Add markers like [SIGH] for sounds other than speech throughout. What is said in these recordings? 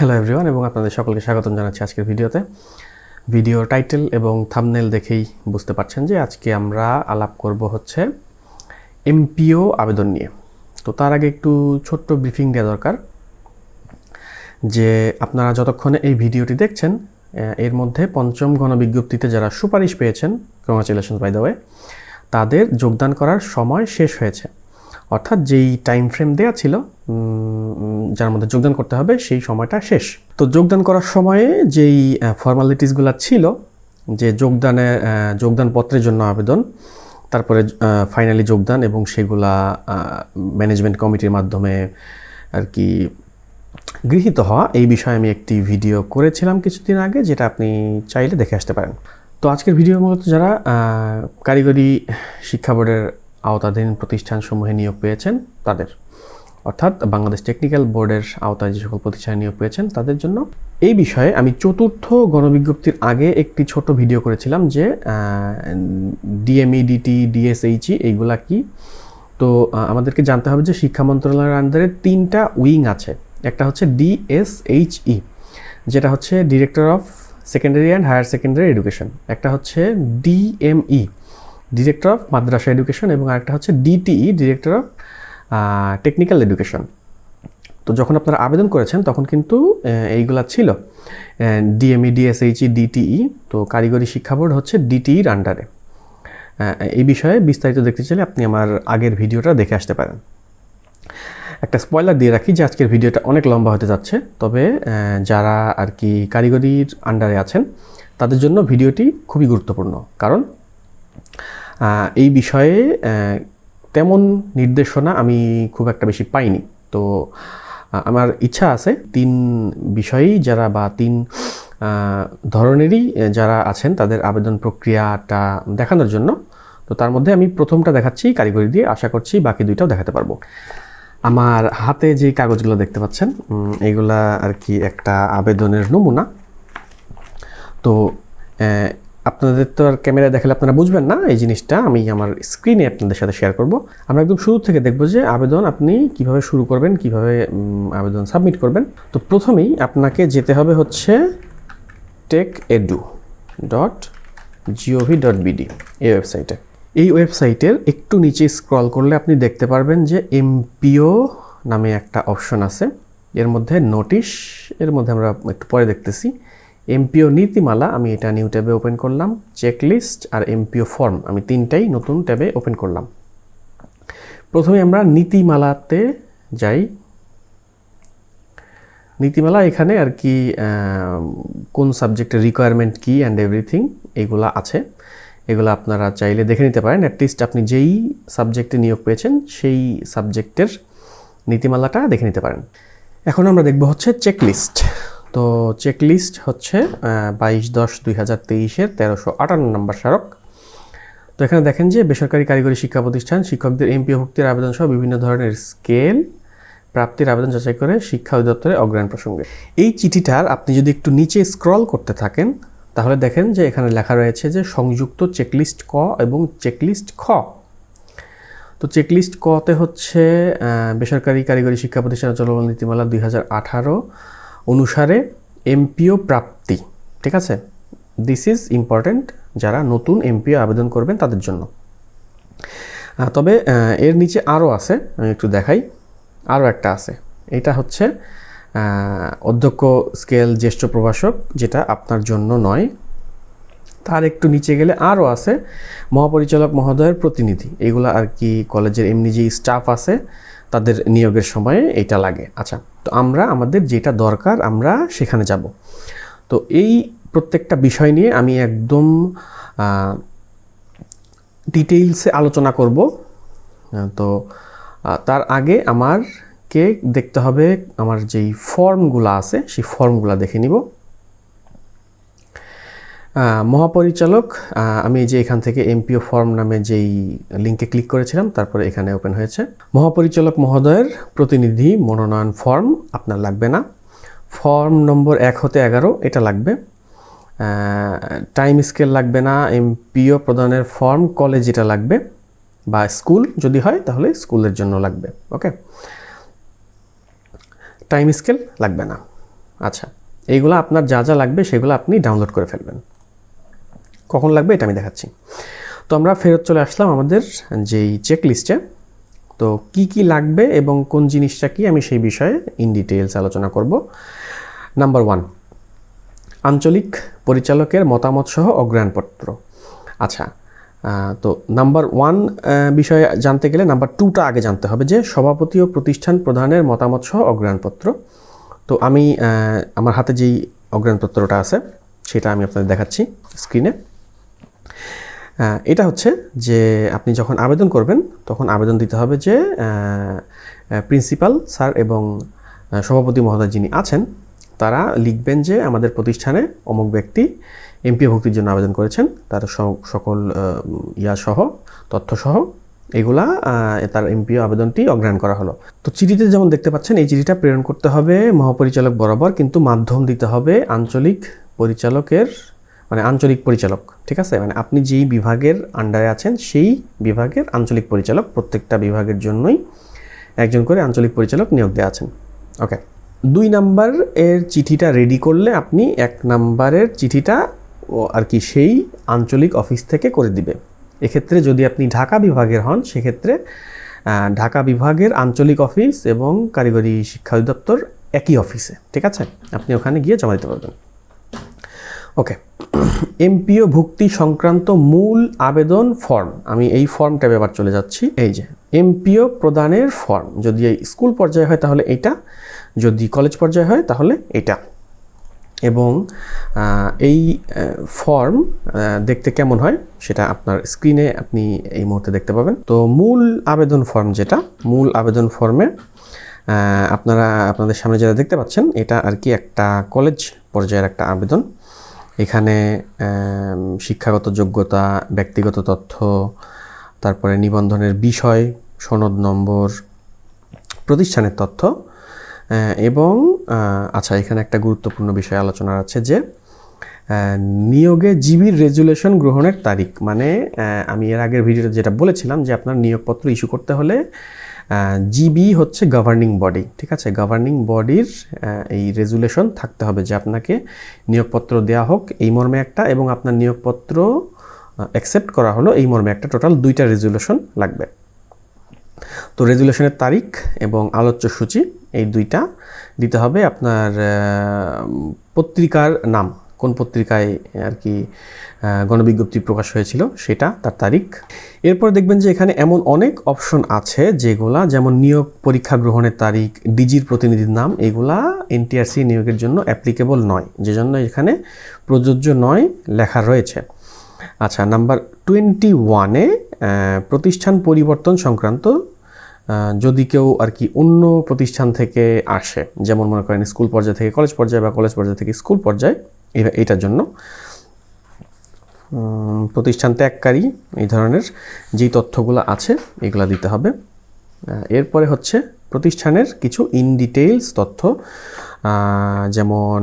Hello everyone এবং আপনাদের সকলকে স্বাগতম জানাচ্ছি আজকের ভিডিওতে। ভিডিও টাইটেল এবং থামনেল দেখেই বুঝতে পারছেন যে আজকে আমরা আলাপ করব হচ্ছে এমপিও আবেদন নিয়ে। তো তার আগে একটু ছোট্ট ব্রিফিং দেওয়া দরকার যে আপনারা যতক্ষণে এই ভিডিওটি দেখছেন এর মধ্যে পঞ্চম গণবিজ্ঞপ্তিতে যারা সুপারিশ পেয়েছেন কংগ্রাচুলেশন বাই দ্য ওয়ে তাদের যোগদান করার সময় শেষ হয়েছে। অর্থাৎ যেই টাইম ফ্রেম দেওয়া ছিল যার মধ্যে যোগদান করতে হবে সেই সময়টা শেষ। তো যোগদান করার সময়ে যেই ফর্মালিটিসগুলো ছিল যে যোগদানে আহ, যোগদান পত্রের জন্য আবেদন তারপরে ফাইনালি যোগদান এবং সেগুলা ম্যানেজমেন্ট কমিটির মাধ্যমে আর কি গৃহীত হওয়া এই বিষয়ে আমি একটি ভিডিও করেছিলাম কিছুদিন আগে যেটা আপনি চাইলে দেখে আসতে পারেন। তো আজকের ভিডিও মূলত যারা কারিগরি শিক্ষা বোর্ডের আওতাধীন প্রতিষ্ঠানসমূহে নিয়োগ পেয়েছেন তাদের। অর্থাৎ বাংলাদেশ টেকনিক্যাল বোর্ডের আওতায় যে সকল প্রতিষ্ঠানে নিয়োগ পেয়েছেন তাদের জন্য। এই বিষয়ে আমি চতুর্থ গণবিজ্ঞপ্তির আগে একটি ছোট ভিডিও করেছিলাম যে ডিএমই ডিটি ডিএসএইচই এইগুলা কি? তো আমাদেরকে জানতে হবে যে শিক্ষা মন্ত্রণালয়ের আন্ডারে তিনটা উইং আছে। একটা হচ্ছে ডিএসএইচই, যেটা হচ্ছে director of secondary and higher secondary education একটা হচ্ছে DME director of madrasah education এবং আরেকটা হচ্ছে DTE director of technical education তো যখন আপনারা আবেদন করেছেন, তখন কিন্তু এইগুলা ছিল। ডিএমই ডিএসএইচই ডিটিই তো কারিগরি শিক্ষা বোর্ড হচ্ছে ডিটিইর আন্ডারে এই বিষয়ে বিস্তারিত দেখতে চাইলে আপনি আমার আগের ভিডিওটা দেখে আসতে পারেন। একটা স্পয়লার দিয়ে রাখি যে আজকের ভিডিওটা অনেক লম্বা হতে যাচ্ছে, তবে যারা আর কি কারিগরির আন্ডারে আছেন, তাদের জন্য ভিডিওটি খুবই গুরুত্বপূর্ণ। কারণ এই বিষয়ে তেমন নির্দেশনা আমি খুব একটা বেশি পাইনি। তো আমার ইচ্ছা আছে তিন বিষয়েই যারা বা তিন ধরনেরই যারা আছেন তাদের আবেদন প্রক্রিয়াটা দেখানোর জন্য। তো তার মধ্যে আমি প্রথমটা দেখাচ্ছি কারিগরি দিয়ে আশা করছি বাকি দুইটাও দেখাতে পারব। আমার হাতে যে কাগজগুলো দেখতে পাচ্ছেন উম, এইগুলা আর কি একটা আবেদনের নমুনা। তো আপনাদের তো আর ক্যামেরায় দেখালে আপনারা বুঝবেন না এই জিনিসটা। আমি আমার স্ক্রিনে আপনাদের সাথে শেয়ার করব। আমরা একদম শুরু থেকে দেখব যে আবেদন আপনি কীভাবে শুরু করবেন, কীভাবে আবেদন সাবমিট করবেন। তো প্রথমেই আপনাকে যেতে হবে হচ্ছে tech edu dot gov dot BD এই ওয়েবসাইটে এই ওয়েবসাইটের একটু নিচে স্ক্রল করলে আপনি দেখতে পারবেন যে এমপিও নামে একটা অপশন আছে। এর মধ্যে নোটিশ এর মধ্যে আমরা একটু পরে দেখতেছি। এমপিও নীতিমালা আমি এটা নিউ ট্যাবে ওপেন করলাম চেকলিস্ট আর এমপিও ফর্ম আমি তিনটাই নতুন ট্যাবে ওপেন করলাম। প্রথমে আমরা নীতিমালাতে যাই। নীতিমালা এখানে আর কি কোন সাবজেক্টের রিকোয়ারমেন্ট কি অ্যান্ড এভরিথিং এগুলা আছে। এগুলো আপনারা চাইলে দেখে নিতে পারেন। অ্যাটলিস্ট আপনি যেই সাবজেক্টে নিয়োগ পেয়েছেন, সেই সাবজেক্টের নীতিমালাটা দেখে নিতে পারেন। এখন আমরা দেখব হচ্ছে চেকলিস্ট তো চেকলিস্ট হচ্ছে বাইশ দশ দুই হাজার তেইশের তেরোশো আটান্ন নম্বর স্মারক। তো এখানে দেখেন যে বেসরকারি কারিগরি শিক্ষা প্রতিষ্ঠান, শিক্ষকদের এমপিও ভুক্তির আবেদন সহ বিভিন্ন ধরনের স্কেল প্রাপ্তির আবেদন যাচাই করে শিক্ষা অধিদপ্তরে অগ্রহায়ণ প্রসঙ্গে। এই চিঠিটার আপনি যদি একটু নিচে স্ক্রল করতে থাকেন, তাহলে দেখেন যে এখানে লেখা রয়েছে যে সংযুক্ত চেকলিস্ট ক এবং চেকলিস্ট খ। তো চেকলিস্ট কতে হচ্ছে বেসরকারি কারিগরি শিক্ষা প্রতিষ্ঠান চলমান নীতিমালা দুই হাজার আঠারো অনুসারে এমপিও প্রাপ্তি, ঠিক আছে? দিস ইজ ইম্পর্ট্যান্ট যারা নতুন এমপিও আবেদন করবেন তাদের জন্য। তবে এর নিচে আরও আছে, আমি একটু দেখাই। আরও একটা আছে। এটা হচ্ছে অধ্যক্ষ স্কেল জ্যেষ্ঠ প্রভাষক, যেটা আপনার জন্য নয়। তার একটু নিচে গেলে আরও আছে, মহাপরিচালক মহোদয়ের প্রতিনিধি। এগুলো আর কি কলেজের এমনি যে স্টাফ আছে তাদের নিয়োগের সময়ে এটা লাগে। আচ্ছা তো আমরা, আমাদের যেটা দরকার, আমরা সেখানে যাব। তো এই প্রত্যেকটা বিষয় নিয়ে আমি একদম ডিটেইলসে আলোচনা করব। তো তার আগে আমারকে দেখতে হবে, আমার যেই ফর্মগুলো আছে, সেই ফর্মগুলো দেখে নিব। মহাপরিচালক আমি যে এখান থেকে এমপিও ফর্ম নামে যেই লিঙ্কে ক্লিক করেছিলাম, তারপরে এখানে ওপেন হয়েছে। মহাপরিচালক মহোদয়ের প্রতিনিধি মনোনয়ন ফর্ম আপনার লাগবে না। ফর্ম নম্বর এক হতে এগারো, এটা লাগবে। টাইম স্কেল লাগবে না, এমপিও প্রদানের ফর্ম কলেজ এটা লাগবে, বা স্কুল যদি হয় তাহলে স্কুলের জন্য লাগবে, ওকে? টাইম স্কেল লাগবে না। আচ্ছা এইগুলো আপনার যা যা লাগবে সেগুলো আপনি ডাউনলোড করে ফেলবেন। কখন লাগবে এটা আমি দেখাচ্ছি। তো আমরা ফেরত চলে আসলাম আমাদের যেই চেক লিস্টে তো কি কি লাগবে এবং কোন জিনিসটা কি আমি সেই বিষয়ে ইন ডিটেলস আলোচনা করব। নাম্বার ওয়ান আঞ্চলিক পরিচালকের মতামত সহ অগ্রায়ণপত্র আচ্ছা তো নাম্বার ওয়ান বিষয়ে জানতে গেলে নাম্বার টুটা আগে জানতে হবে যে সভাপতি ও প্রতিষ্ঠান প্রধানের মতামত সহ অগ্রায়ণপত্র তো আমি আমার হাতে যেই অগ্রায়ণপত্রটা আছে, সেটা আমি আপনাদের দেখাচ্ছি স্ক্রিনে এটা হচ্ছে যে আপনি যখন আবেদন করবেন, তখন আবেদন দিতে হবে যে প্রিন্সিপাল স্যার এবং সভাপতি মহোদয় যিনি আছেন, তারা লিখবেন যে আমাদের প্রতিষ্ঠানে অমুক ব্যক্তি এমপিও ভুক্তির জন্য আবেদন করেছেন, তার সকল ইয়া সহ, তথ্য সহ, এগুলা তার এমপিও আবেদনটি অগ্রহণ করা হলো। তো চিঠিতে যেমন দেখতে পাচ্ছেন, এই চিঠিটা প্রেরণ করতে হবে মহাপরিচালক বরাবর, কিন্তু মাধ্যম দিতে হবে আঞ্চলিক পরিচালকের মানে আঞ্চলিক পরিচালক, ঠিক আছে? মানে আপনি যেই বিভাগের আন্ডারে আছেন, সেই বিভাগের আঞ্চলিক পরিচালক, প্রত্যেকটা বিভাগের জন্যই একজন করে আঞ্চলিক পরিচালক নিয়োগ দেওয়া আছেন। ওকে দুই নাম্বার এর চিঠিটা রেডি করলে আপনি এক নাম্বারের চিঠিটা আর কি সেই আঞ্চলিক অফিস থেকে করে দিবে। এক্ষেত্রে যদি আপনি ঢাকা বিভাগের হন, সেক্ষেত্রে ঢাকা বিভাগের আঞ্চলিক অফিস এবং কারিগরি শিক্ষা অধিদপ্তর একই অফিসে ঠিক আছে? আপনি ওখানে গিয়ে জমা দিতে পারবেন। ওকে এমপিও [CLEARS THROAT] ভুক্তি সংক্রান্ত মূল আবেদন ফর্ম আমি এই ফর্মটা এবার চলে যাচ্ছি। এই যে এমপিও প্রদানের ফর্ম যদি এই স্কুল পর্যায়ে হয় তাহলে এইটা যদি কলেজ পর্যায়ে হয় তাহলে এটা। এবং এই ফর্ম দেখতে কেমন হয় সেটা আপনার স্ক্রিনে আপনি এই মুহূর্তে দেখতে পাবেন। তো মূল আবেদন ফর্ম যেটা, মূল আবেদন ফর্মে আপনারা, আপনাদের সামনে যেটা দেখতে পাচ্ছেন, এটা আর কি একটা কলেজ পর্যায়ের একটা আবেদন। এখানে শিক্ষাগত যোগ্যতা, ব্যক্তিগত তথ্য, তারপরে নিবন্ধনের বিষয়, সনদ নম্বর, প্রতিষ্ঠানের তথ্য এবং আচ্ছা এখানে একটা গুরুত্বপূর্ণ বিষয় আলোচনার আছে যে নিয়োগে জিবির রেজুলেশন গ্রহণের তারিখ। মানে আমি এর আগের ভিডিওতে যেটা বলেছিলাম যে, আপনার নিয়োগপত্র ইস্যু করতে হলে জিবি হচ্ছে গভর্নিং বডি ঠিক আছে? গভর্নিং বডির এই রেজুলেশন থাকতে হবে যে আপনাকে নিয়োগপত্র দেওয়া হোক এই মর্মে একটা এবং আপনার নিয়োগপত্র অ্যাকসেপ্ট করা হলো এই মর্মে একটা। টোটাল দুইটা রেজুলেশন লাগবে। তো রেজুলেশনের তারিখ এবং আলোচ্য সূচি, এই দুইটা দিতে হবে আপনার পত্রিকার নাম। কোন পত্রিকায় আর কি গণবিজ্ঞপ্তি প্রকাশ হয়েছিল সেটা, তার তারিখ। এরপর দেখবেন যে এখানে এমন অনেক অপশন আছে যেগুলা, যেমন নিয়োগ পরীক্ষা গ্রহণের তারিখ, ডিজির প্রতিনিধির নাম, এগুলা এনটিআরসি নিয়োগের জন্য অ্যাপ্লিকেবল নয়। যে জন্য এখানে প্রযোজ্য নয়, লেখা রয়েছে। আচ্ছা নাম্বার টোয়েন্টি ওয়ানে প্রতিষ্ঠান পরিবর্তন সংক্রান্ত যদি কেউ আর কি অন্য প্রতিষ্ঠান থেকে আসে, যেমন মনে করেন স্কুল পর্যায়ে থেকে কলেজ পর্যায়ে বা কলেজ পর্যায়ে থেকে স্কুল পর্যায়ে এটার জন্য। প্রতিষ্ঠান ত্যাগকারী এই ধরনের যেই তথ্যগুলো আছে, এগুলো দিতে হবে। এরপরে হচ্ছে প্রতিষ্ঠানের কিছু ইন ডিটেইলস তথ্য। যেমন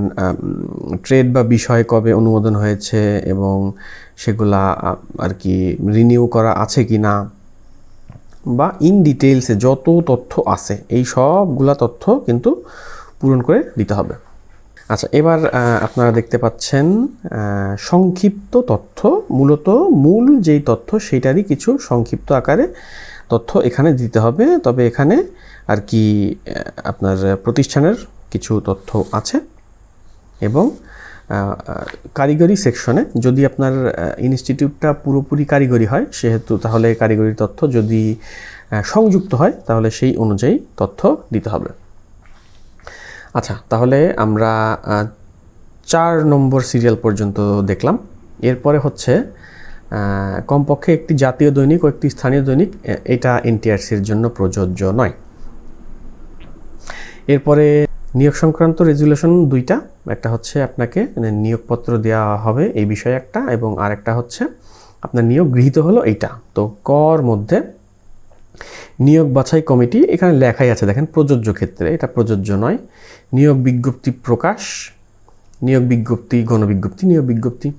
ট্রেড বা বিষয় কবে অনুমোদন হয়েছে এবং সেগুলা আর কি রিনিউ করা আছে কি না বা ইন ডিটেইলসে যত তথ্য আছে, এই সবগুলা তথ্য কিন্তু পূরণ করে দিতে হবে। আচ্ছা এবার আপনারা দেখতে পাচ্ছেন সংক্ষিপ্ত তথ্য। মূলত মূল যেই তথ্য সেটারই কিছু সংক্ষিপ্ত আকারে তথ্য এখানে দিতে হবে। তবে এখানে আর কি আপনার প্রতিষ্ঠানের কিছু তথ্য আছে এবং কারিগরি সেকশনে যদি আপনার ইনস্টিটিউটটা পুরোপুরি কারিগরি হয়, সেহেতু তাহলে কারিগরি তথ্য যদি সংযুক্ত হয়, তাহলে সেই অনুযায়ী তথ্য দিতে হবে। আচ্ছা তাহলে আমরা চার নম্বর সিরিয়াল পর্যন্ত দেখলাম। এরপরে হচ্ছে কমপক্ষে একটি জাতীয় দৈনিক ও একটি স্থানীয় দৈনিক এটা এনটিআরসির জন্য প্রযোজ্য নয়। এরপরে নিয়োগ সংক্রান্ত রেজুলেশন দুইটা, একটা হচ্ছে আপনাকে নিয়োগপত্র দেওয়া হবে এই বিষয়ে একটা, এবং আরেকটা হচ্ছে আপনার নিয়োগ গৃহীত হলো এইটা। তো কর মধ্যে নিয়োগ বাছাই কমিটি এখানে লেখাই আছে, দেখেন, প্রযোজ্য ক্ষেত্রে। এটা প্রযোজ্য নয়। নিয়োগ বিজ্ঞপ্তি প্রকাশ, নিয়োগ বিজ্ঞপ্তি, গণবিজ্ঞপ্তি, নিয়োগ বিজ্ঞপ্তি।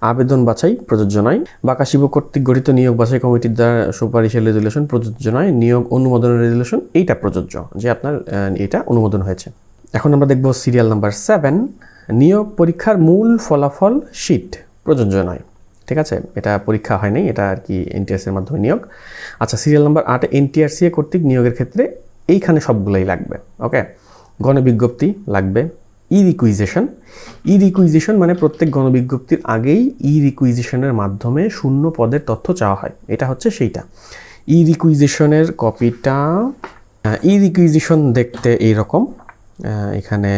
আবেদন বাছাই প্রযোজ্য নয়। বাকাশিব কর্তৃক গঠিত নিয়োগ বাছাই কমিটির দ্বারা সুপারিশের রেজুলেশন প্রযোজ্য নয়। নিয়োগ অনুমোদনের রেজুলেশন এইটা প্রযোজ্য, যে আপনার এটা অনুমোদন হয়েছে। এখন আমরা দেখব সিরিয়াল নাম্বার সেভেন। নিয়োগ পরীক্ষার মূল ফলাফল শিট প্রযোজ্য নয়। ঠিক আছে? এটা পরীক্ষা হয় নাই এটা আর কি এনটিআরসির মাধ্যমে নিয়োগ। আচ্ছা সিরিয়াল নাম্বার আটে এনটিআরসিএ কর্তৃক নিয়োগের ক্ষেত্রে এইখানে সবগুলোই লাগবে ওকে গণবিজ্ঞপ্তি লাগবে ই রিকুইজেশন ই রিকুইজেশন মানে প্রত্যেক গণবিজ্ঞপ্তির আগেই ই রিকুইজেশনের মাধ্যমে শূন্য পদের তথ্য চাওয়া হয়, এটা হচ্ছে সেইটা। ই রিকুইজেশনের কপিটা ই রিকুইজিশন দেখতে এইরকম এখানে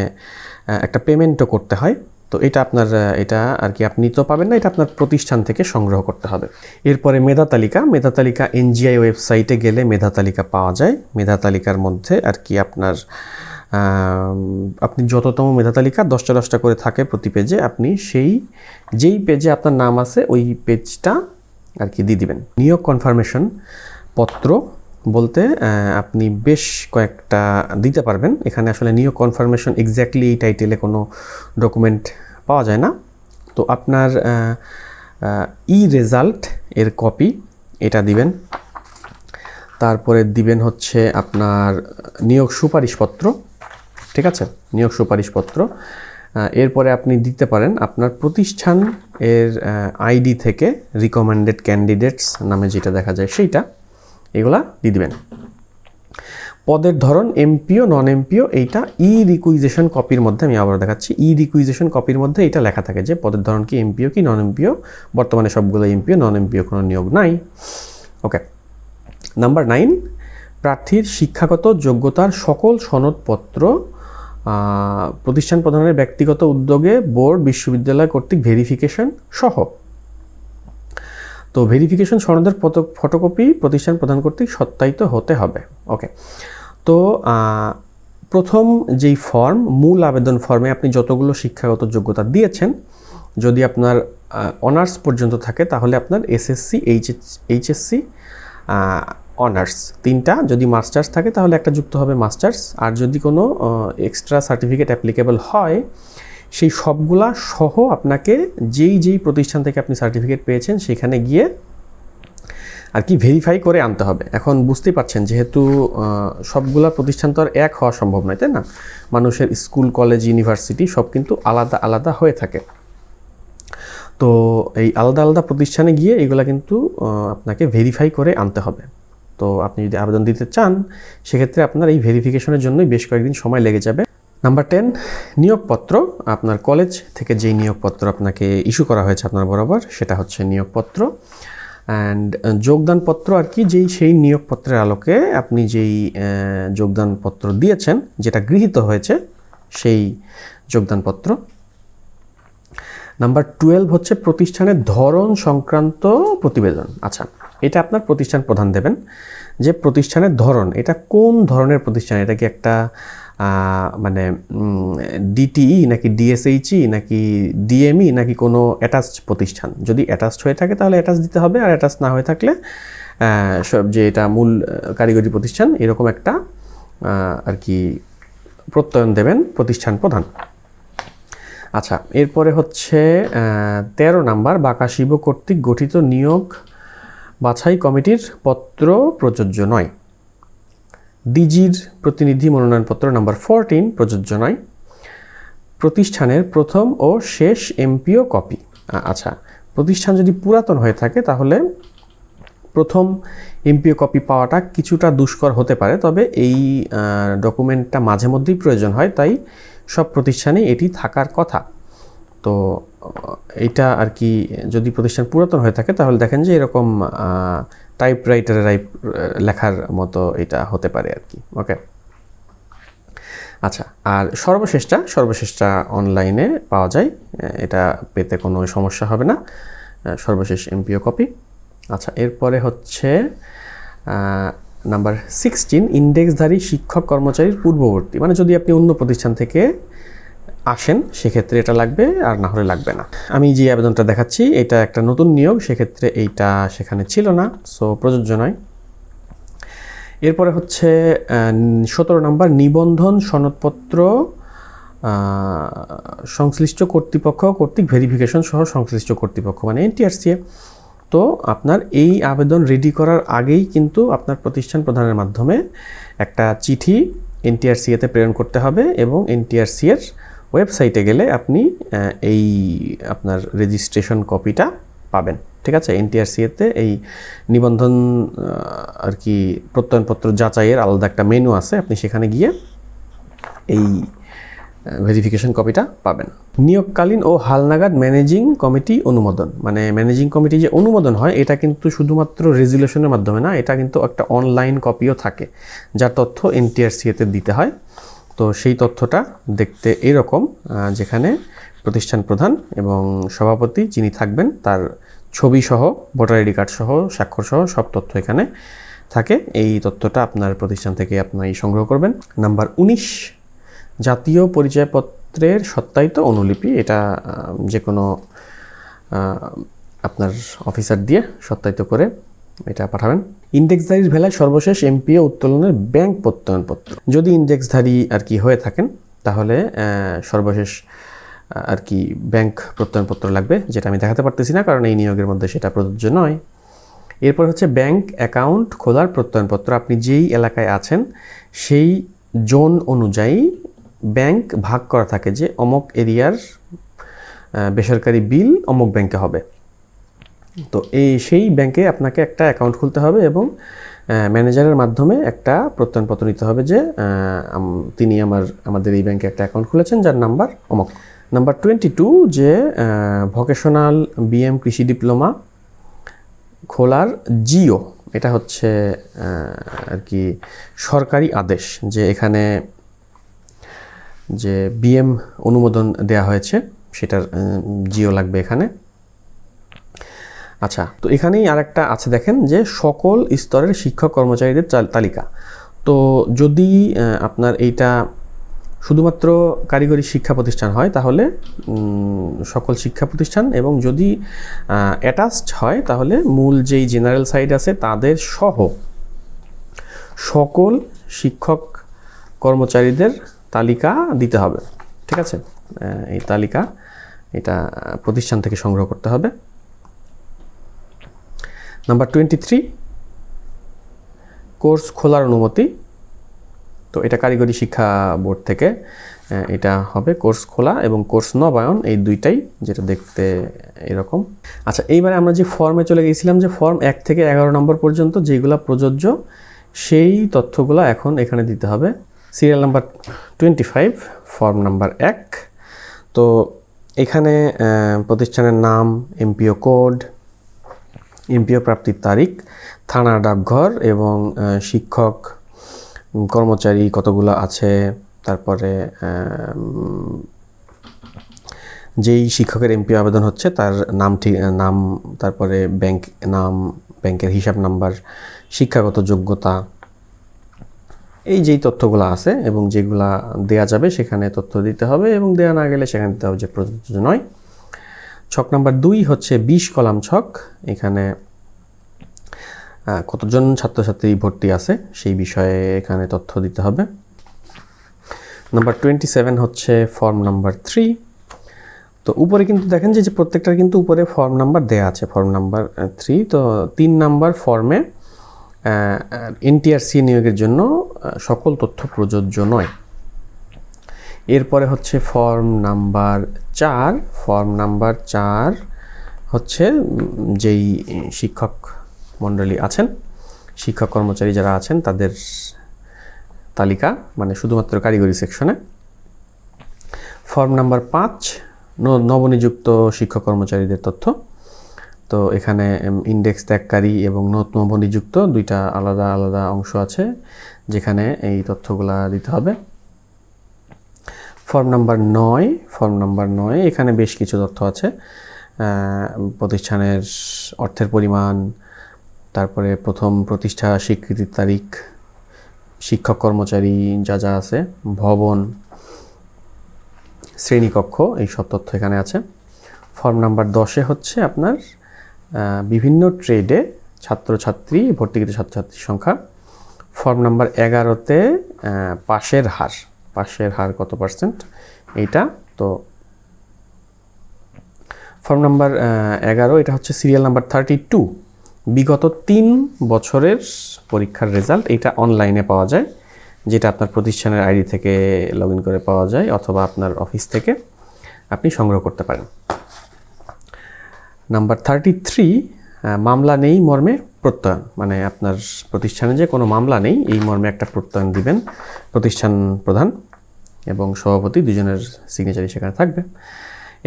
একটা পেমেন্টও করতে হয়। তো এটা আপনার এটা আর কি আপনি তো পাবেন না, এটা আপনার প্রতিষ্ঠান থেকে সংগ্রহ করতে হবে। এরপরে মেধা তালিকা মেধা তালিকা এনজিআই ওয়েবসাইটে গেলে মেধা তালিকা পাওয়া যায়। মেধা তালিকার মধ্যে আর কি আপনার আপনি যততম মেধা তালিকা দশটা দশটা করে থাকে প্রতি পেজে, আপনি সেই, যেই পেজে আপনার নাম আছে, ওই পেজটা আর কি দিয়ে দিবেন। নিয়োগ কনফার্মেশন পত্র বলতে আপনি বেশ কয়েকটা দিতে পারবেন। এখানে আসলে নিয়োগ কনফার্মেশন এক্স্যাক্টলি এই টাইটেলে কোনো ডকুমেন্ট পাওয়া যায় না। তো আপনার ই রেজাল্ট এর কপি এটা দিবেন। তারপরে দিবেন হচ্ছে আপনার নিয়োগ সুপারিশপত্র, ঠিক আছে? নিয়োগ সুপারিশপত্র। এরপরে আপনি দিতে পারেন আপনার প্রতিষ্ঠান এর আইডি থেকে রিকমেন্ডেড ক্যান্ডিডেটস নামে যেটা দেখা যায় সেইটা। এগুলা দিয়ে দিবেন। পদের ধরন এমপিও নন এমপিও এইটা ই রিকুইজেশন কপির মধ্যে আমি আবার দেখাচ্ছি। ই রিকুইজেশন কপির মধ্যে এটা লেখা থাকে যে পদের ধরন কি এমপিও কি নন এমপিও বর্তমানে সবগুলো এমপিও নন এমপিও কোনো নিয়োগ নাই। ওকে নাম্বার নাইন প্রার্থীর শিক্ষাগত যোগ্যতার সকল সনদপত্র প্রতিষ্ঠান প্রধানের ব্যক্তিগত উদ্যোগে বোর্ড, বিশ্ববিদ্যালয় কর্তৃক ভেরিফিকেশন সহ। তো ভেরিফিকেশন সনদের ফটোকপি প্রতিষ্ঠান প্রদান কর্তৃক সত্যায়িত হতে হবে। ওকে তো প্রথম যেই ফর্ম মূল আবেদন ফর্মে আপনি যতগুলো শিক্ষাগত যোগ্যতা দিয়েছেন, যদি আপনার অনার্স পর্যন্ত থাকে, তাহলে আপনার এসএসসি এইচএস এইচএসসি অনার্স তিনটা। যদি মাস্টার্স থাকে, তাহলে একটা যুক্ত হবে মাস্টার্স আর যদি কোনো এক্সট্রা সার্টিফিকেট অ্যাপ্লিকেবল হয় সেই সবগুলা সহ আপনাকে যেই যেই প্রতিষ্ঠান থেকে আপনি সার্টিফিকেট পেয়েছেন সেখানে গিয়ে আর কি ভেরিফাই করে আনতে হবে। এখন বুঝতেই পারছেন, যেহেতু সবগুলা প্রতিষ্ঠান তো আর এক হওয়া সম্ভব নয়, তাই না? মানুষের স্কুল কলেজ ইউনিভার্সিটি সব কিন্তু আলাদা আলাদা হয়ে থাকে। তো এই আলাদা আলাদা প্রতিষ্ঠানে গিয়ে এগুলা কিন্তু আপনাকে ভেরিফাই করে আনতে হবে। তো আপনি যদি আবেদন দিতে চান, সেক্ষেত্রে আপনার এই ভেরিফিকেশনের জন্যই বেশ কয়েকদিন সময় লেগে যাবে। নাম্বার টেন নিয়োগপত্র। আপনার কলেজ থেকে যেই নিয়োগপত্র আপনাকে ইস্যু করা হয়েছে আপনার বরাবর, সেটা হচ্ছে নিয়োগপত্র। অ্যান্ড যোগদানপত্র আর কি, যেই, সেই নিয়োগপত্রের আলোকে আপনি যেই যোগদানপত্র দিয়েছেন, যেটা গৃহীত হয়েছে, সেই যোগদানপত্র। নাম্বার টুয়েলভ হচ্ছে প্রতিষ্ঠানের ধরন সংক্রান্ত প্রতিবেদন। আচ্ছা এটা আপনার প্রতিষ্ঠান প্রধান দেবেন। যে প্রতিষ্ঠানের ধরন, এটা কোন ধরনের প্রতিষ্ঠান? এটা কি একটা মানে ডিটিই নাকি ডিএসএইচই নাকি ডিএমই নাকি কোনো অ্যাটাচড প্রতিষ্ঠান। যদি অ্যাটাচড হয়ে থাকে তাহলে অ্যাটাচ দিতে হবে, আর অ্যাটাচ না হয়ে থাকলে সব যে এটা মূল কারিগরি প্রতিষ্ঠান, এরকম একটা আর কি প্রত্যয়ন দেবেন প্রতিষ্ঠান প্রধান। আচ্ছা এরপরে হচ্ছে তেরো নাম্বার, বাঁকা শিব কর্তৃক গঠিত নিয়োগ বাছাই কমিটির পত্র প্রযোজ্য নয়। ডিজির প্রতিনিধি মনোনয়নপত্র নাম্বার ফোরটিন, প্রযোজ্য নয়। প্রতিষ্ঠানের প্রথম ও শেষ এমপিও কপি। আচ্ছা প্রতিষ্ঠান যদি পুরাতন হয়ে থাকে, তাহলে প্রথম এমপিও কপি পাওয়াটা কিছুটা দুষ্কর হতে পারে, তবে এই ডকুমেন্টটা মাঝে মধ্যেই প্রয়োজন হয়, তাই সব প্রতিষ্ঠানে এটি থাকার কথা। তো এইটা আর কি যদি প্রতিষ্ঠান পুরাতন হয়ে থাকে, তাহলে দেখেন যে এরকম টাইপ রাইটারে লেখার মতো এটা হতে পারে আর কি ওকে আচ্ছা আর সর্বশেষটা সর্বশেষটা অনলাইনে পাওয়া যায় এটা পেতে কোনো সমস্যা হবে না সর্বশেষ এমপিও কপি আচ্ছা এরপরে হচ্ছে নাম্বার সিক্সটিন ইন্ডেক্সধারী শিক্ষক কর্মচারীর পূর্ববর্তী মানে যদি আপনি অন্য প্রতিষ্ঠান থেকে আসেন, সেক্ষেত্রে এটা লাগবে আর না হলে লাগবে না। আমি যে আবেদনটা দেখাচ্ছি, এটা একটা নতুন নিয়োগ সেক্ষেত্রে এইটা সেখানে ছিল না, সো প্রযোজ্য নয়। এরপরে হচ্ছে সতেরো নম্বর, নিবন্ধন সনদপত্র সংশ্লিষ্ট কর্তৃপক্ষ, কর্তৃক ভেরিফিকেশন সহ সংশ্লিষ্ট কর্তৃপক্ষ মানে এনটিআরসিএ তো আপনার এই আবেদন রেডি করার আগেই কিন্তু আপনার প্রতিষ্ঠান প্রধানের মাধ্যমে একটা চিঠি এনটিআরসিএতে প্রেরণ করতে হবে এবং এনটিআরসি এর ওয়েবসাইটে গেলে আপনি এই আপনার রেজিস্ট্রেশন কপিটা পাবেন। ঠিক আছে? এনটিআরসিএতে এই নিবন্ধন আর কি প্রত্যয়নপত্র যাচাইয়ের আলাদা একটা মেনু আছে। আপনি সেখানে গিয়ে এই ভেরিফিকেশন কপিটা পাবেন। নিয়োগকালীন ও হালনাগাদ ম্যানেজিং কমিটি অনুমোদন। মানে ম্যানেজিং কমিটি যে অনুমোদন হয়, এটা কিন্তু শুধুমাত্র রেজুলেশনের মাধ্যমে না, এটা কিন্তু একটা অনলাইন কপিও থাকে, যার তথ্য এনটিআরসিএতে দিতে হয়। তো সেই তথ্যটা দেখতে এরকম যেখানে প্রতিষ্ঠান প্রধান এবং সভাপতি যিনি থাকবেন তার ছবি সহ, ভোটার আইডি কার্ড সহ, স্বাক্ষর সহ সব তথ্য এখানে থাকে। এই তথ্যটা আপনার প্রতিষ্ঠান থেকে আপনি সংগ্রহ করবেন। নাম্বার উনিশ, জাতীয় পরিচয়পত্রের সত্যায়িত অনুলিপি। এটা যে কোনো আপনার অফিসার দিয়ে সত্যায়িত করে এটা পাঠাবেন। ইন্ডেক্সধারীর ভেলায় সর্বশেষ এমপিও উত্তোলনের ব্যাংক প্রত্যয়নপত্র। যদি ইন্ডেক্সধারী আর কি হয়ে থাকেন, তাহলে সর্বশেষ আর কি ব্যাংক প্রত্যয়নপত্র লাগবে, যেটা আমি দেখাতে পারতেছি না, কারণ এই নিয়োগের মধ্যে সেটা প্রযোজ্য নয়। এরপর হচ্ছে ব্যাংক অ্যাকাউন্ট খোলার প্রত্যয়নপত্র। আপনি যেই এলাকায় আছেন, সেই জোন অনুযায়ী ব্যাংক ভাগ করা থাকে যে অমুক এরিয়ার বেসরকারি বিল অমুক ব্যাংকে হবে। তো এই সেই ব্যাংকে আপনাকে একটা অ্যাকাউন্ট খুলতে হবে এবং ম্যানেজারের মাধ্যমে একটা প্রত্যয়নপত্র নিতে হবে যে তিনি আমার, আমাদের এই ব্যাংকে একটা অ্যাকাউন্ট খুলেছেন যার নাম্বার অমুক। নাম্বার টোয়েন্টি টু যে ভোকেশনাল বিএম কৃষি ডিপ্লোমা খোলার জিও, এটা হচ্ছে আর কি সরকারি আদেশ যে এখানে যে বিএম অনুমোদন দেয়া হয়েছে, সেটার জিও লাগবে এখানে। আচ্ছা তো এখানেই আর একটা আছে দেখেন যে সকল স্তরের শিক্ষক কর্মচারীদের তালিকা। তো যদি আপনার এইটা শুধুমাত্র কারিগরি শিক্ষা প্রতিষ্ঠান হয়, তাহলে সকল শিক্ষা প্রতিষ্ঠান এবং যদি অ্যাটাচড হয়, তাহলে মূল যেই জেনারেল সাইড আছে, তাদের সহ সকল শিক্ষক কর্মচারীদের তালিকা দিতে হবে। ঠিক আছে? এই তালিকা, এটা প্রতিষ্ঠান থেকে সংগ্রহ করতে হবে। নাম্বার টোয়েন্টি থ্রি কোর্স খোলার অনুমতি। তো এটা কারিগরি শিক্ষা বোর্ড থেকে এটা হবে কোর্স খোলা এবং কোর্স নবায়ন, এই দুইটাই যেটা দেখতে এরকম। আচ্ছা এইবারে আমরা যে ফর্মে চলে গিয়েছিলাম যে ফর্ম এক থেকে এগারো নম্বর পর্যন্ত যেগুলো প্রযোজ্য, সেই তথ্যগুলো এখন এখানে দিতে হবে। Serial number twenty five form number এক। তো এখানে প্রতিষ্ঠানের নাম এমপিও কোড এমপিও প্রাপ্তির তারিখ, থানা ডাকঘর এবং শিক্ষক কর্মচারী কতগুলো আছে, তারপরে যেই শিক্ষকের এমপিও আবেদন হচ্ছে তার নাম ঠিক, নাম, তারপরে ব্যাংক নাম, ব্যাংকের হিসাব নাম্বার, শিক্ষাগত যোগ্যতা, এই যেই তথ্যগুলো আছে এবং যেগুলা দেয়া যাবে সেখানে তথ্য দিতে হবে এবং দেয়া না গেলে সেখানে দিতে হবে যে প্রযোজ্য নয়। ছক নাম্বার দুই হচ্ছে বিশ কলাম ছক। এখানে কতজন ছাত্রছাত্রী ভর্তি আছে সেই বিষয়ে এখানে তথ্য দিতে হবে। নাম্বার টোয়েন্টি সেভেন হচ্ছে ফর্ম নাম্বার থ্রি তো উপরে কিন্তু দেখেন যে প্রত্যেকটার কিন্তু উপরে ফর্ম নাম্বার দেয়া আছে ফর্ম নাম্বার থ্রি তো তিন নাম্বার ফর্মে এনটিআরসি নিয়োগের জন্য সকল তথ্য প্রযোজ্য নয়। এরপরে হচ্ছে ফর্ম নাম্বার চার ফর্ম নাম্বার চার হচ্ছে যেই শিক্ষক মণ্ডলী আছেন, শিক্ষক কর্মচারী যারা আছেন, তাদের তালিকা মানে শুধুমাত্র কারিগরি সেকশনে ফর্ম নাম্বার পাঁচ নবনিযুক্ত শিক্ষক কর্মচারীদের তথ্য। তো এখানে ইন্ডেক্স ত্যাগকারী এবং নবনিযুক্ত দুইটা আলাদা আলাদা অংশ আছে, যেখানে এই তথ্যগুলা দিতে হবে। ফর্ম নাম্বার নয়, ফর্ম নাম্বার নয়, এখানে বেশ কিছু তথ্য আছে। প্রতিষ্ঠানের অর্থের পরিমাণ, তারপরে প্রথম প্রতিষ্ঠা স্বীকৃতির তারিখ, শিক্ষক কর্মচারী যা যা আছে, ভবন, শ্রেণীকক্ষ, এই সব তথ্য এখানে আছে। ফর্ম নাম্বার দশে হচ্ছে আপনার বিভিন্ন ট্রেডে ছাত্রছাত্রী, ভর্তিকৃত ছাত্রছাত্রীর সংখ্যা। ফর্ম নাম্বার এগারোতে পাশের হার। পাশের হার কত পার্সেন্ট? এইটা, তো ফর্ম নাম্বার এগারো, এটা হচ্ছে সিরিয়াল নাম্বার থার্টি টু। বিগত তিন বছরের পরীক্ষার রেজাল্ট এটা অনলাইনে পাওয়া যায়, যেটা আপনার প্রতিষ্ঠানের আইডি থেকে লগ করে পাওয়া যায় অথবা আপনার অফিস থেকে আপনি সংগ্রহ করতে পারেন। নাম্বার থার্টি থ্রি মামলা নেই মর্মে প্রত্যয়ন মানে আপনার প্রতিষ্ঠানে যে কোনো মামলা নেই, এই মর্মে একটা প্রত্যয়ন দিবেন প্রতিষ্ঠান প্রধান। এবং সভাপতি দুজনের সিগনেচারই সেখানে থাকবে।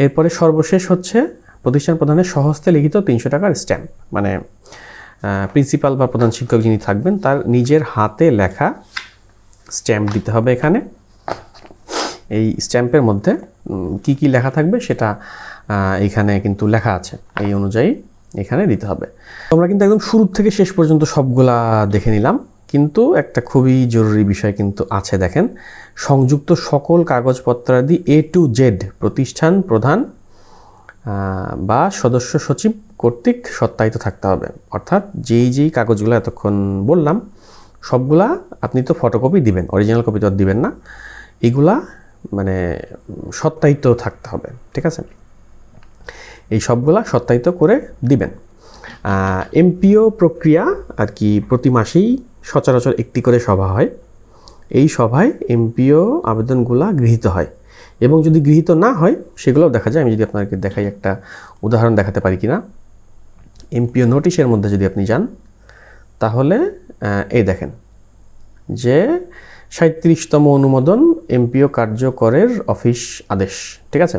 এরপরে সর্বশেষ হচ্ছে প্রতিষ্ঠান প্রধানের সহস্তে লিখিত তিনশো টাকার স্ট্যাম্প মানে প্রিন্সিপাল বা প্রধান শিক্ষক যিনি থাকবেন, তার নিজের হাতে লেখা স্ট্যাম্প দিতে হবে এখানে। এই স্ট্যাম্পের মধ্যে কি কি লেখা থাকবে সেটা এখানে কিন্তু লেখা আছে। এই অনুযায়ী এখানে দিতে হবে। আমরা কিন্তু একদম শুরু থেকে শেষ পর্যন্ত সবগুলা দেখে নিলাম। কিন্তু একটা খুবই জরুরি বিষয় কিন্তু আছে দেখেন। সংযুক্ত সকল কাগজপত্রাদি এ টু জেড প্রতিষ্ঠান প্রধান বা সদস্য সচিব কর্তৃক সত্যায়িত থাকতে হবে। অর্থাৎ যেই যেই কাগজগুলো এতক্ষণ বললাম সবগুলা আপনি তো ফটোকপি দিবেন অরিজিনাল কপি তো আর দিবেন না। এগুলা মানে উম, সত্যায়িত থাকতে হবে ঠিক আছে? এই সবগুলা সত্যায়িত করে দিবেন। এমপিও প্রক্রিয়া আর কি প্রতি মাসেই সচরাচর একটি করে সভা হয়। এই সভায় এমপিও আবেদনগুলা গৃহীত হয় এবং যদি গৃহীত না হয়, সেগুলোও দেখা যায়। আমি যদি আপনাকে দেখাই একটা উদাহরণ দেখাতে পারি কি না এমপিও নোটিশের মধ্যে যদি আপনি যান, তাহলে এই দেখেন যে সাঁত্রিশতম অনুমোদন এমপিও কার্যকরের অফিস আদেশ, ঠিক আছে?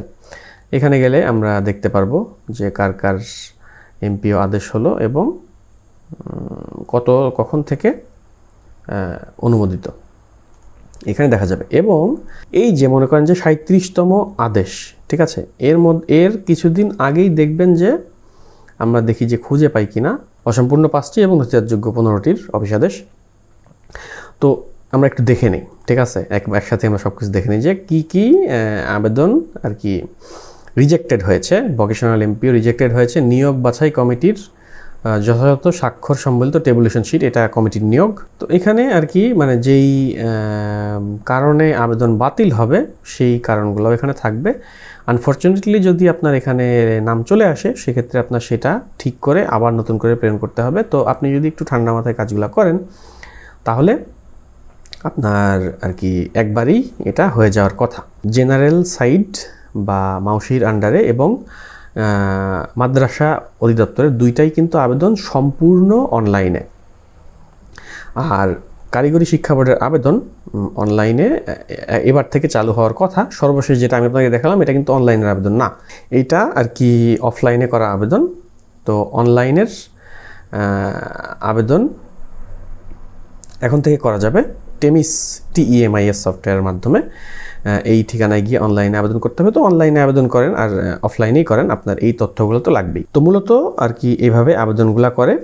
এখানে গেলে আমরা দেখতে পারব যে কার কার এমপিও আদেশ হলো এবং কত, কখন থেকে অনুমোদিত। এখানে দেখা যাবে। এবং এই যে মনে করেন যে সাঁত্রিশতম আদেশ, ঠিক আছে? এর মধ্যে এর কিছুদিন আগেই দেখবেন যে আমরা দেখি যে খুঁজে পাই কিনা অসম্পূর্ণ পাঁচটি এবং নথিজাতযোগ্য পনেরোটির অফিস আদেশ। তো আমরা একটু দেখে নিই, ঠিক আছে? এক, একসাথে আমরা সব কিছু দেখে নিই যে কী কী আবেদন আর কি রিজেক্টেড হয়েছে ভকেশনাল এমপিও রিজেক্টেড হয়েছে, নিয়োগ বাছাই কমিটির যথাযথ স্বাক্ষর সম্বলিত টেবুলেশন শিট এটা কমিটির নিয়োগ। তো এখানে আর কি মানে যেই কারণে আবেদন বাতিল হবে, সেই কারণগুলো এখানে থাকবে। আনফর্চুনেটলি যদি আপনার এখানে নাম চলে আসে, সেক্ষেত্রে আপনার সেটা ঠিক করে আবার নতুন করে প্রেরণ করতে হবে। তো আপনি যদি একটু ঠান্ডা মাথায় কাজগুলো করেন, তাহলে আপনার আর কি একবারই এটা হয়ে যাওয়ার কথা। জেনারেল সাইড বা মাউসির আন্ডারে এবং মাদ্রাসা অধিদপ্তরের দুইটাই কিন্তু আবেদন সম্পূর্ণ অনলাইনে আর কারিগরি শিক্ষা বোর্ডের আবেদন অনলাইনে এবার থেকে চালু হওয়ার কথা। সর্বশেষ যেটা আমি আপনাকে দেখালাম, এটা কিন্তু অনলাইনের আবেদন না। এইটা আর কি অফলাইনে করা আবেদন। তো অনলাইনের আবেদন এখন থেকে করা যাবে টেমিস টিইএমআইএস সফটওয়্যারের মাধ্যমে। এই ঠিকানায় গিয়ে অনলাইনে আবেদন করতে হবে। তো অনলাইনে আবেদন করেন আর অফলাইনেই করেন, আপনার এই তথ্যগুলো তো লাগবেই। তো মূলত আর কি এইভাবে আবেদনগুলো করে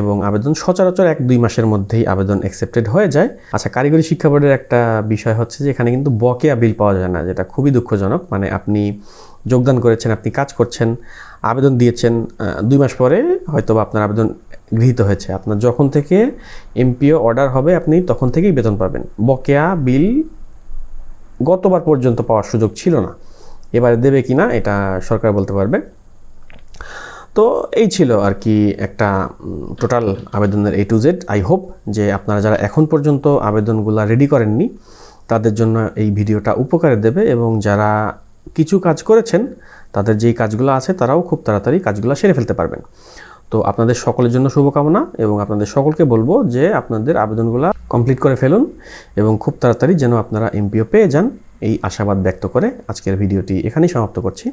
এবং আবেদন সচরাচর এক দুই মাসের মধ্যেই আবেদন অ্যাকসেপ্টেড হয়ে যায়। আচ্ছা কারিগরি শিক্ষা বোর্ডের একটা বিষয় হচ্ছে যে, এখানে কিন্তু বকেয়া বিল পাওয়া যায় না, যেটা খুবই দুঃখজনক। মানে আপনি যোগদান করেছেন, আপনি কাজ করছেন, আবেদন দিয়েছেন দুই মাস পরে হয়তো আপনার আবেদন গৃহীত হয়েছে। আপনার যখন থেকে এমপিও অর্ডার হবে, আপনি তখন থেকেই বেতন পাবেন। বকেয়া বিল গতবার পর্যন্ত পাওয়ার সুযোগ ছিল না। এবারে দেবে কি না এটা সরকার বলতে পারবে। তো এই ছিল আর কি একটা টোটাল আবেদনের A to Z I hope যে আপনারা যারা এখন পর্যন্ত আবেদনগুলো রেডি করেননি, তাদের জন্য এই ভিডিওটা উপকারে দেবে এবং যারা কিছু কাজ করেছেন, তাদের যেই কাজগুলো আছে তারাও খুব তাড়াতাড়ি কাজগুলো সেরে ফেলতে পারবেন। তো আপনাদের সকলের জন্য শুভকামনা এবং আপনাদের সকলকে বলব যে আপনাদের আবেদনগুলো কমপ্লিট করে ফেলুন এবং খুব তাড়াতাড়ি যেন আপনারা এমপিও পেয়ে যান। এই আশাবাদ ব্যক্ত করে আজকের ভিডিওটি এখানেই সমাপ্ত করছি।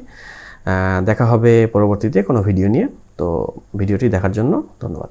দেখা হবে পরবর্তীতে কোনো ভিডিও নিয়ে। তো ভিডিওটি দেখার জন্য ধন্যবাদ।